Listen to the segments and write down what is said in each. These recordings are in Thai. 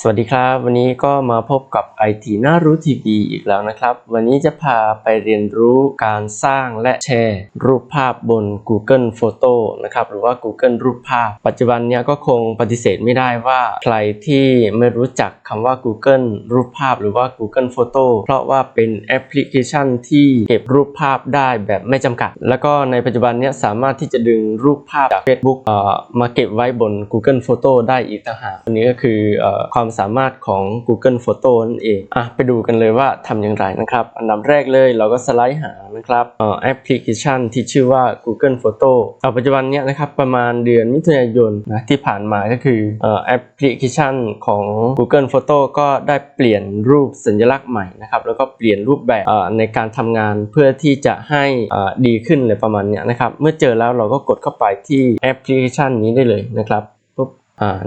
สวัสดีครับ วันนี้ก็มาพบกับ IT น่ารู้ทีวีอีกแล้วนะครับ วันนี้จะพาไปเรียนรู้การสร้างและแชร์ รูปภาพบน Google Photo นะครับหรือว่า Google รูปภาพ ปัจจุบันเนี้ยก็คงปฏิเสธไม่ได้ว่าใครที่ไม่รู้จักคำว่า Google รูปภาพหรือว่า Google Photo เพราะว่าเป็นแอปพลิเคชันที่เก็บรูปภาพได้แบบไม่จำกัด แล้วก็ในปัจจุบันเนี้ยสามารถที่จะดึงรูปภาพจาก Facebook เอ่อมาเก็บไว้บน Google Photo ได้อีกต่างหากอันนี้ก็คือเอ่อความความสามารถของ Google Photo นั่นเองอะไปดูกันเลยว่าทำอย่างไรนะครับ อันดับแรกเลยเราก็สไลด์หานะครับเอ่อแอปพลิเคชันที่ชื่อว่า Google Photo ปัจจุบันเนี้ยนะครับประมาณเดือนมิถุนายนนะที่ผ่านมาก็คือเอ่อแอปพลิเคชันของ Google Photo ก็ได้เปลี่ยนรูปสัญลักษณ์ใหม่นะครับแล้วก็เปลี่ยนรูปแบบเอ่อในการทำงานเพื่อที่จะให้อ่อดีขึ้นเลยประมาณเนี้ยนะครับเมื่อเจอแล้วเราก็กดเข้าไปที่แอปพลิเคชันนี้ได้เลยนะครับ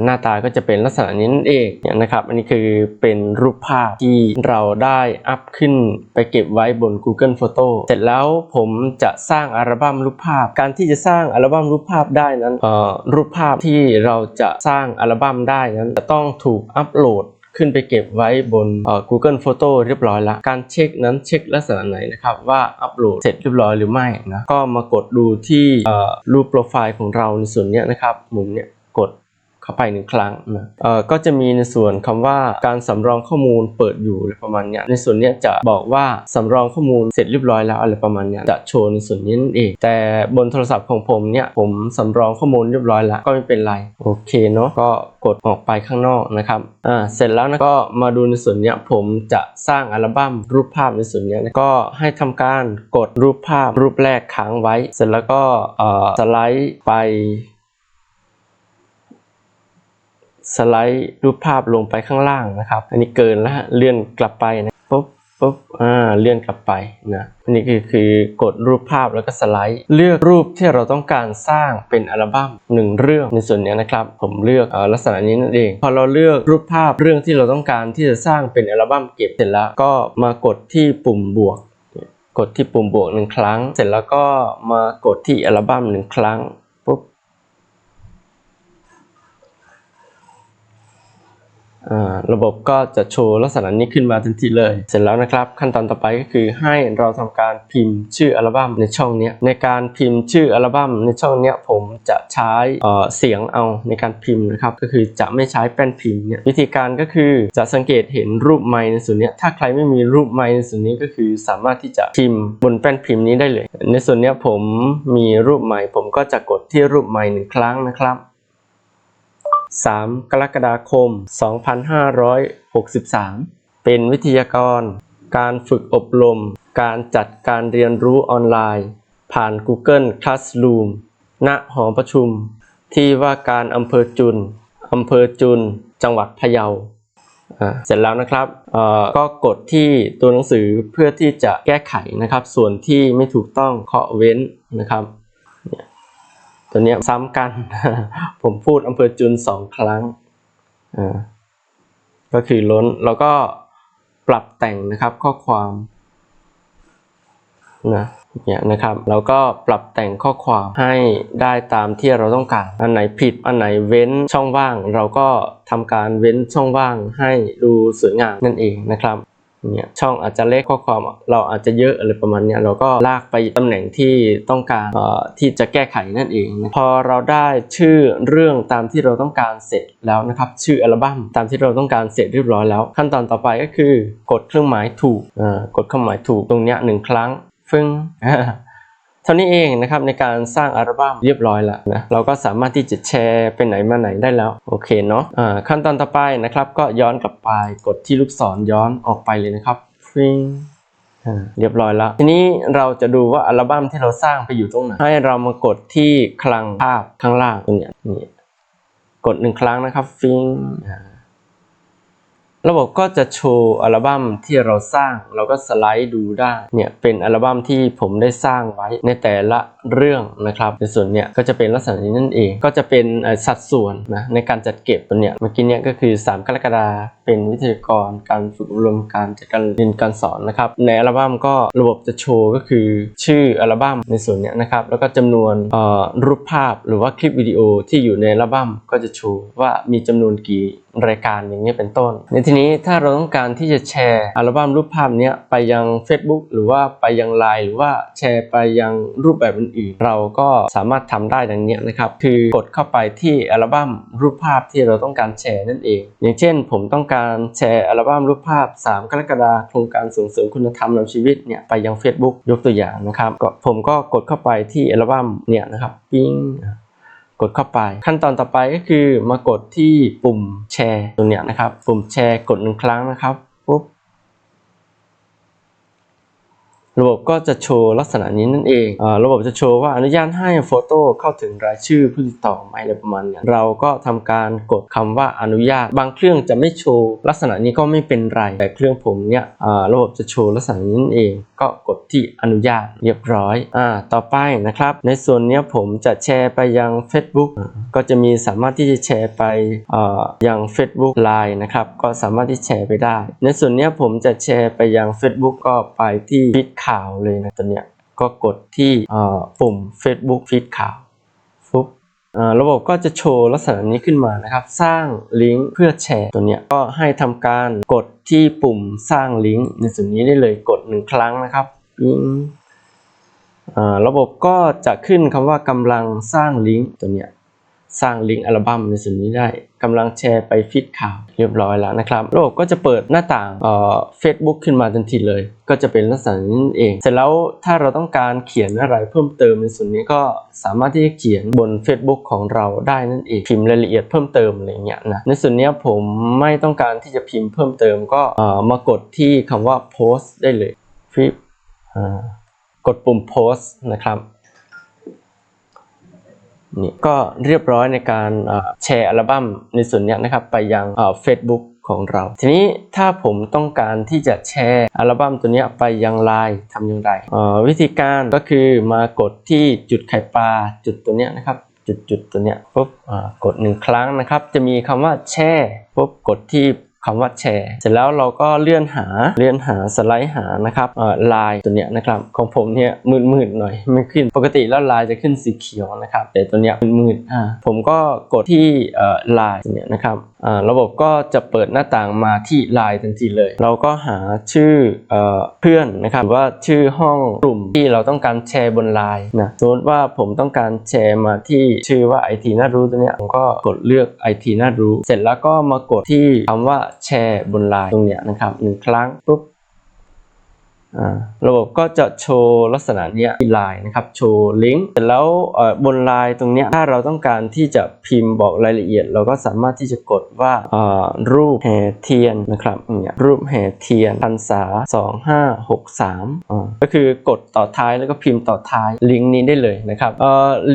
หน้าตาก็จะเป็นลักษณะนี้นั่นเองนะครับ อันนี้คือเป็นรูปภาพที่เราได้อัพขึ้นไปเก็บไว้บน Google Photo เสร็จแล้วผมจะสร้างอัลบั้มรูปภาพ การที่จะสร้างอัลบั้มรูปภาพได้นั้นรูปภาพที่เราจะสร้างอัลบั้มได้นั้นจะต้องถูกอัปโหลดขึ้นไปเก็บไว้บน Google Photo เรียบร้อยแล้วการเช็คนั้นเช็คลักษณะไหนนะครับว่าอัปโหลดเสร็จเรียบร้อยหรือไม่นะก็มากดดูที่รูปโปรไฟล์ของเราในส่วนนี้นะครับมุมเนี้ยกด เข้าไปหนึ่งครั้งนะเอ่อก็จะมีในส่วนคำว่าการสำรองข้อมูลเปิดอยู่อะไรประมาณเนี้ยในส่วนเนี้ยจะบอกว่าสำรองข้อมูลเสร็จเรียบร้อยแล้วอะไรประมาณเนี้ยจะโชว์ในส่วนนี้นั่นเอง แต่บนโทรศัพท์ของผมเนี่ยผมสำรองข้อมูลเรียบร้อยแล้วก็ไม่เป็นไรโอเคเนาะก็กดออกไปข้างนอกนะครับอ่าเสร็จแล้วนะก็มาดูในส่วนเนี้ยผมจะสร้างอัลบั้มรูปภาพในส่วนเนี้ยนะก็ให้ทำการกดรูปภาพรูปแรกค้างไว้ เสร็จแล้วก็เอ่อสไลด์ไป สไลด์รูปภาพลงไปข้างล่างนะครับ อันนี้เกินแล้วเลื่อนกลับไปนะปุ๊บปุ๊บอ่าเลื่อนกลับไปนะอันนี้คือคือกดรูปภาพแล้วก็สไลด์ เลือกรูปที่เราต้องการสร้างเป็นอัลบั้มหนึ่งเรื่องในส่วนนี้นะครับ ผมเลือกอลักษณะนี้นั่นเอง พอเราเลือกรูปภาพเรื่องที่เราต้องการที่จะสร้างเป็นอัลบั้มเก็บเสร็จแล้วก็มากดที่ปุ่มบวก กดที่ปุ่มบวกหนึ่งครั้ง เสร็จแล้วก็มากดที่อัลบั้มหนึ่งครั้งปุ๊บ อ่า ระบบก็จะโชว์ลักษณะนี้ขึ้นมาทันทีเลย เสร็จแล้วนะครับ ขั้นตอนต่อไปก็คือให้เราทำการพิมพ์ชื่ออัลบั้มในช่องนี้ในการพิมพ์ชื่ออัลบั้มในช่องนี้ผมจะใช้เเสียงเอาในการพิมพ์นะครับก็คือจะไม่ใช้แป้นพิมพ์เนี่ยวิธีการก็คือจะสังเกตเห็นรูปไม้ในส่วนนี้ถ้าใครไม่มีรูปไม้ในส่วนนี้ก็คือสามารถที่จะพิมพ์บนแป้นพิมพ์นี้ได้เลย ในส่วนนี้ผมมีรูปไม้ผมก็จะกดที่รูปไม้หนึ่งครั้งนะครับ 3 กรกฎาคม 2563 เป็นวิทยากร การฝึกอบรม การจัดการเรียนรู้ออนไลน์ ผ่าน Google Classroom ณหอประชุม ที่ว่าการอำเภอจุนอำเภอจุน จังหวัดพะเยาเสร็จแล้วนะครับก็กดที่ตัวหนังสือเพื่อที่จะแก้ไขนะครับ ส่วนที่ไม่ถูกต้องเคาะเว้นนะครับ ตัวเนี้ยซ้ำกัน ผมพูดอำเภอจุนสองครั้งก็คือล้นแล้วก็ปรับแต่งนะครับข้อความนะเนี่ยนะครับเราก็ปรับแต่งข้อความให้ได้ตามที่เราต้องการ อันไหนผิดอันไหนเว้นช่องว่าง เราก็ทำการเว้นช่องว่างให้ดูสวยงามนั่นเองนะครับ เนี่ยช่องอาจจะเล็กข้อความเราอาจจะเยอะอะไรประมาณเนี้ยเราก็ลากไปตำแหน่งที่ต้องการที่จะแก้ไขนั่นเองนะพอเราได้ชื่อเรื่องตามที่เราต้องการเสร็จแล้วนะครับชื่ออัลบั้มตามที่เราต้องการเสร็จเรียบร้อยแล้ว ขั้นตอนต่อไปก็คือกดเครื่องหมายถูกกดเครื่องหมายถูกตรงเนี้ยหนึ่งครั้งฟึ่ง ท่านี้เองนะครับในการสร้างอัลบั้มเรียบร้อยแล้วนะเราก็สามารถที่จะแชร์ไปไหนมาไหนได้แล้วโอเคเนาะขั้นตอนต่อไปนะครับ ก็ย้อนกลับไปกดที่ลูกศรย้อนออกไปเลยนะครับฟึ่งเรียบร้อยแล้ว ทีนี้เราจะดูว่าอัลบั้มที่เราสร้างไปอยู่ตรงไหนให้เรามากดที่คลังภาพข้างล่างตรงนี้นี่กดหนึ่งครั้งนะครับฟิงอ่า ระบบก็จะโชว์อัลบั้มที่เราสร้างเราก็สไลด์ดูได้เนี่ยเป็นอัลบั้มที่ผมได้สร้างไว้ในแต่ละเรื่องนะครับในส่วนเนี้ยก็จะเป็นลักษณะนี้นั่นเอง ก็จะเป็นสัดส่วนนะในการจัดเก็บตัวเนี้ยเมื่อกี้เนี้ยก็คือ 3 กรกฎาเป็นวิทยากรการฝึกอบรมการจัดการเรียนการสอนนะครับในอัลบั้มก็ระบบจะโชว์ก็คือชื่ออัลบั้มในส่วนเนี้ยนะครับแล้วก็จำนวนรูปภาพหรือว่าคลิปวิดีโอที่อยู่ในอัลบั้มก็จะโชว์ว่ามีจำนวนกี่รายการอย่างนี้เป็นต้น ในทีนี้ถ้าเราต้องการที่จะแชร์อัลบั้มรูปภาพนี้ไปยัง Facebook หรือว่าไปยังไลน์หรือว่าแชร์ไปยังรูปแบบอื่นๆ เราก็สามารถทำได้ดังนี้นะครับ คือกดเข้าไปที่อัลบั้มรูปภาพที่เราต้องการแชร์นั่นเอง อย่างเช่น ผมต้องการแชร์อัลบั้มรูปภาพ 3 กรกฎาคมโครงการส่งเสริมคุณธรรมนำชีวิตเนี่ยไปยัง Facebook ยกตัวอย่างนะครับก็ผมก็กดเข้าไปที่อัลบั้มเนี่ยนะครับปิ้ง กดเข้าไป ขั้นตอนต่อไปก็คือมากดที่ปุ่มแชร์ตรงเนี้ยนะครับ ปุ่มแชร์กดหนึ่งครั้งนะครับปุ๊บ ระบบก็จะโชว์ลักษณะนี้นั่นเองอระบบจะโชว์ว่าอนุญาตให้โฟโต้เข้าถึงรายชื่อผู้ติดต่อไหมอะไรประมาณนี้เราก็ทำการกดคำว่าอนุญาต บางเครื่องจะไม่โชว์ลักษณะนี้ก็ไม่เป็นไร แต่เครื่องผมเนี่ยระบบจะโชว์ลักษณะนี้นั่นเอง ก็กดที่อนุญาตเรียบร้อยอ่าต่อไปนะครับ ในส่วนนี้ผมจะแชร์ไปยัง Facebook ก็จะมีสามารถที่จะแชร์ไปยัง Facebook Line นะครับก็สามารถที่แชร์ไปได้ ในส่วนนี้ผมจะแชร์ไปยัง Facebook ก็ไปที่ฟีดข่าวเลยนะตัวเนี้ยก็กดที่ปุ่ม Facebook ฟีดข่าวฟุบระบบก็จะโชว์ลักษณะนี้ขึ้นมานะครับ สร้างลิงก์เพื่อแชร์ตัวเนี้ยก็ให้ทำการกดที่ปุ่มสร้างลิงก์ในส่วนนี้ได้เลยกดหนึ่งครั้งนะครับลิงระบบก็จะขึ้นคำว่ากำลังสร้างลิงก์ตัวเนี้ย สร้างลิงก์อัลบั้มในส่วนนี้ได้กำลังแชร์ไปฟีดข่าวเรียบร้อยแล้วนะครับระบบก็จะเปิดหน้าต่างเอ่อ Facebook ขึ้นมาทันทีเลย ก็จะเป็นลักษณะนี้นั่นเอง เสร็จแล้วถ้าเราต้องการเขียนอะไรเพิ่มเติมในส่วนนี้ก็สามารถที่จะเขียนบน Facebook ของเราได้นั่นเองพิมพ์รายละเอียดเพิ่มเติมอะไรเงี้ยนะในส่วนนี้ผมไม่ต้องการที่จะพิมพ์เพิ่มเติมก็มากดที่คำว่า post ได้เลยฟิปกดปุ่ม post นะครับ นี่ก็เรียบร้อยในการแชร์อัลบั้มในส่วนนี้นะครับไปยังเฟซบุ๊กของเรา ทีนี้ถ้าผมต้องการที่จะแชร์อัลบั้มตัวนี้ไปยังไลน์ทำอย่างไร วิธีการก็คือมากดที่จุดไข่ปลาจุดตัวนี้นะครับจุดจุดตัวเนี้ยปุ๊บกดหนึ่งครั้งนะครับ จะมีคำว่าแชร์ปุ๊บกดที่ คำว่าแชร์เสร็จแล้วเราก็เลื่อนหาเลื่อนหาสไลด์หานะครับไลน์ตัวเนี้ยนะครับของผมเนี่ยมืดๆหน่อยไม่ขึ้นปกติแล้วลายจะขึ้นสีเขียวนะครับแต่ตัวเนี้ยมืดๆอ่าผมก็กดที่ไลน์ตัวเนี้ยนะครับระบบก็จะเปิดหน้าต่างมาที่ไลน์ทันทีเลย เราก็หาชื่อเอเพื่อนนะครับหรือว่าชื่อห้องกลุ่มที่เราต้องการแชร์บนไลน์นะสมมติว่าผมต้องการแชร์มาที่ชื่อว่า IT น่ารู้ตัวเนี้ยผมก็กดเลือก IT น่ารู้ เสร็จแล้วก็มากดที่คำว่าแชร์บนไลน์ตรงเนี้ยนะครับหนึ่งครั้งปุ๊บ ระบบก็จะโชว์ลักษณะนี้ที่ไลน์นะครับ โชว์ลิงก์เสร็จแล้วบนไลน์ตรงนี้ถ้าเราต้องการที่จะพิมพ์บอกรายละเอียด เราก็สามารถที่จะกดว่ารูปแห่เทียนนะครับเนี่ยรูปแห่เทียนพรรษา 2563อ่าก็คือกดต่อท้ายแล้วก็พิมพ์ต่อท้ายลิงก์นี้ได้เลยนะครับ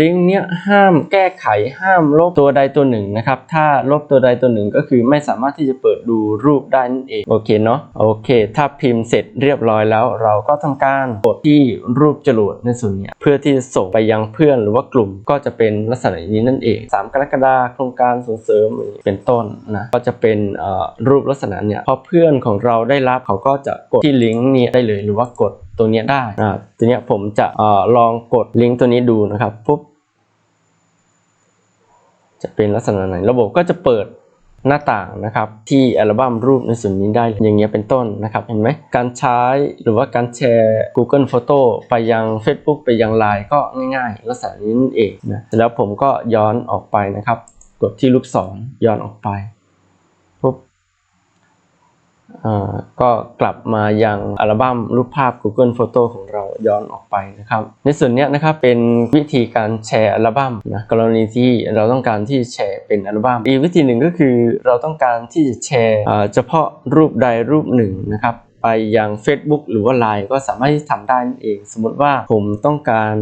ลิงก์เนี้ยห้ามแก้ไขห้ามลบตัวใดตัวหนึ่งนะครับถ้าลบตัวใดตัวหนึ่งก็คือไม่สามารถที่จะเปิดดูรูปได้นั่นเองโอเคเนาะโอเค ถ้าพิมพ์เสร็จเรียบร้อยแล้วเราก็ทำการกดที่รูปจรวดในส่วนนี้เพื่อที่จะส่งไปยังเพื่อนหรือว่ากลุ่มก็จะเป็นลักษณะนี้นั่นเอง 3 กรกฎาคมโครงการส่งเสริมเป็นต้นนะก็จะเป็นรูปลักษณะเนี้ยพอเพื่อนของเราได้รับเขาก็จะกดที่ลิงก์นี้ได้เลยหรือว่ากดตัวนี้ได้อ่าตัวนี้ผมจะอลองกดลิงก์ตัวนี้ดูนะครับปุ๊บจะเป็นลักษณะไหนระบบก็จะเปิด หน้าต่างนะครับที่อัลบั้มรูปในส่วนนี้ได้อย่างเงี้ยเป็นต้นนะครับเห็นไหมการใช้หรือว่าการแชร์ Google Photo ไปยัง Facebook ไปยัง Line ก็ง่ายๆลักษณะนี้นั่นเองนะแล้วผมก็ย้อนออกไปนะครับ กดที่ลูกศรย้อนออกไป ก็กลับมายังอัลบั้มรูปภาพ Google Photo ของเราย้อนออกไปนะครับ ในส่วนนี้นะครับเป็นวิธีการแชร์อัลบั้มนะกรณีที่เราต้องการที่แชร์เป็นอัลบั้มอีกวิธีหนึ่งก็คือเราต้องการที่จะแชร์อ่เฉพาะรูปใดรูปหนึ่งนะครับ ไปยัง Facebook หรือว่า Line ก็สามารถที่ทำได้นั่นเอง สมมติว่าผมต้องการ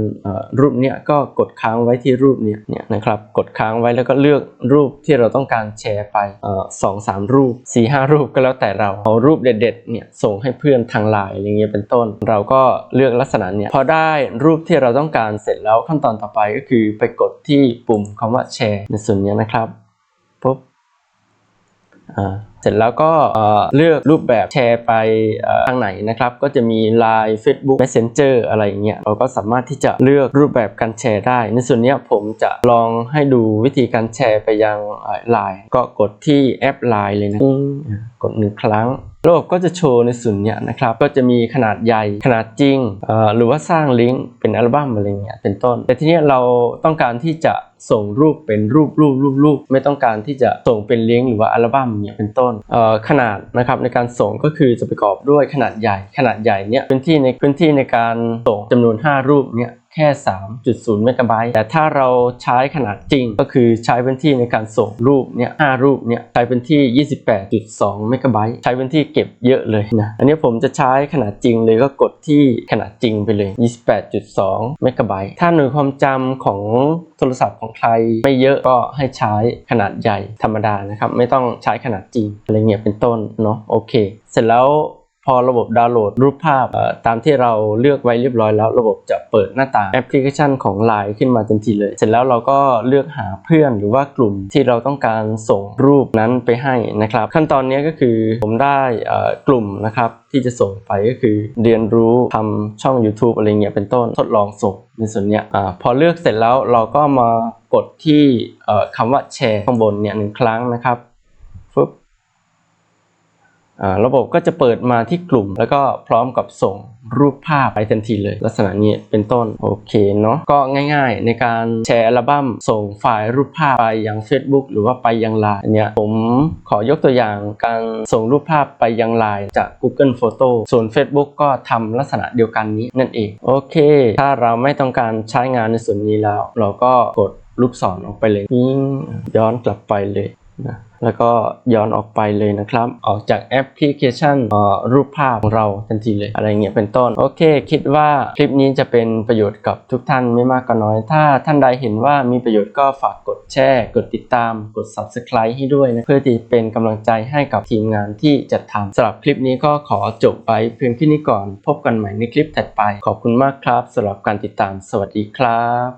รูปเนี้ยก็กดค้างไว้ที่รูปเนี้ยเนี่ยนะครับกดค้างไว้แล้วก็เลือกรูปที่เราต้องการแชร์ไปสองสามรูป4ี่ห้ารูปก็แล้วแต่เราเอารูปเด็ดๆเนี่ยส่งให้เพื่อนทางไลน์อะไรเงี้ยเป็นต้น เราก็เลือกลักษณะเนี่ยพอได้รูปที่เราต้องการเสร็จแล้วขั้นตอนต่อไปก็คือไปกดที่ปุ่มคำว่าแชร์ในส่วนนี้นะครับปุ๊บอ่า เสร็จแล้วก็เลือกรูปแบบแชร์ไปทางไหนนะครับ ก็จะมี Line Facebook Messenger อะไรอย่างเงี้ยเราก็สามารถที่จะเลือกรูปแบบการแชร์ได้ ในส่วนนี้ผมจะลองให้ดูวิธีการแชร์ไปยังไลน์ก็กดที่แอป Line เลยนะกดหนึ่งครั้งระบบก็จะโชว์ในส่วนนี้นะครับ ก็จะมีขนาดใหญ่ ขนาดจริง หรือว่าสร้างลิงก์เป็นอัลบั้มอะไรเงี้ย เป็นต้น แต่ทีนี้เราต้องการที่จะส่งรูปเป็นรูปรูปรูปรูปไม่ต้องการที่จะส่งเป็นลิงก์หรือว่าอัลบั้มเนี่ยเป็นต้นอ่อขนาดนะครับในการส่งก็คือจะประกอบด้วยขนาดใหญ่ ขนาดใหญ่เนี่ยพื้นที่ในพื้นที่ในการส่งจำนวน 5 รูปเนี่ย แค่ 3.0 เมกะไบต์ แต่ถ้าเราใช้ขนาดจริงก็คือใช้พื้นที่ในการส่งรูปเนี่ย5รูปเนี่ยใช้พื้นที่ 28.2 เมกะไบต์ ใช้พื้นที่เก็บเยอะเลยนะ อันนี้ผมจะใช้ขนาดจริงเลยก็กดที่ขนาดจริงไปเลย 28.2 เมกะไบต์ ถ้าหน่วยความจำของโทรศัพท์ของใครไม่เยอะก็ให้ใช้ขนาดใหญ่ธรรมดานะครับ ไม่ต้องใช้ขนาดจริงอะไรเงี้ยเป็นต้นเนาะโอเค เสร็จแล้ว พอระบบดาวน์โหลดรูปภาพตามที่เราเลือกไว้เรียบร้อยแล้ว ระบบจะเปิดหน้าต่างแอปพลิเคชันของ Line ขึ้นมาทันทีเลย เสร็จแล้วเราก็เลือกหาเพื่อนหรือว่ากลุ่มที่เราต้องการส่งรูปนั้นไปให้นะครับ ขั้นตอนนี้ก็คือผมได้กลุ่มนะครับที่จะส่งไปก็คือเรียนรู้ทำช่อง YouTube อะไรเงี้ยเป็นต้นทดลองส่งในส่วนเนี้ยอพอเลือกเสร็จแล้วเราก็มากดที่เอ่อคำว่าแชร์ข้างบนเนี่ยหนึ่งครั้งนะครับ ระบบก็จะเปิดมาที่กลุ่ม แล้วก็พร้อมกับส่งรูปภาพไปทันทีเลย ลักษณะนี้เป็นต้นโอเคเนาะก็ง่ายๆ ในการแชร์อัลบั้มส่งไฟล์รูปภาพไปยัง Facebook หรือว่าไปยังไลน์เนี่ยผมขอยกตัวอย่างการส่งรูปภาพไปยังไลน์จาก Google Photo ส่วน Facebook ก็ทำลักษณะเดียวกันนี้นั่นเองโอเค ถ้าเราไม่ต้องการใช้งานในส่วนนี้แล้ว เราก็กดลูกศรออกไปเลยนิ่งย้อนกลับไปเลย นะแล้วก็ย้อนออกไปเลยนะครับ ออกจากแอปพลิเคชันรูปภาพของเราทันทีเลยอะไรเงี้ยเป็นต้น โอเค คิดว่าคลิปนี้จะเป็นประโยชน์กับทุกท่านไม่มากก็น้อย ถ้าท่านใดเห็นว่ามีประโยชน์ก็ฝากกดแชร์กดติดตามกด subscribe ให้ด้วยนะเพื่อที่เป็นกำลังใจให้กับทีมงานที่จัดทำสำหรับคลิปนี้ก็ขอจบไปเพียงแค่นี้ก่อน พบกันใหม่ในคลิปถัดไป ขอบคุณมากครับสำหรับการติดตามสวัสดีครับ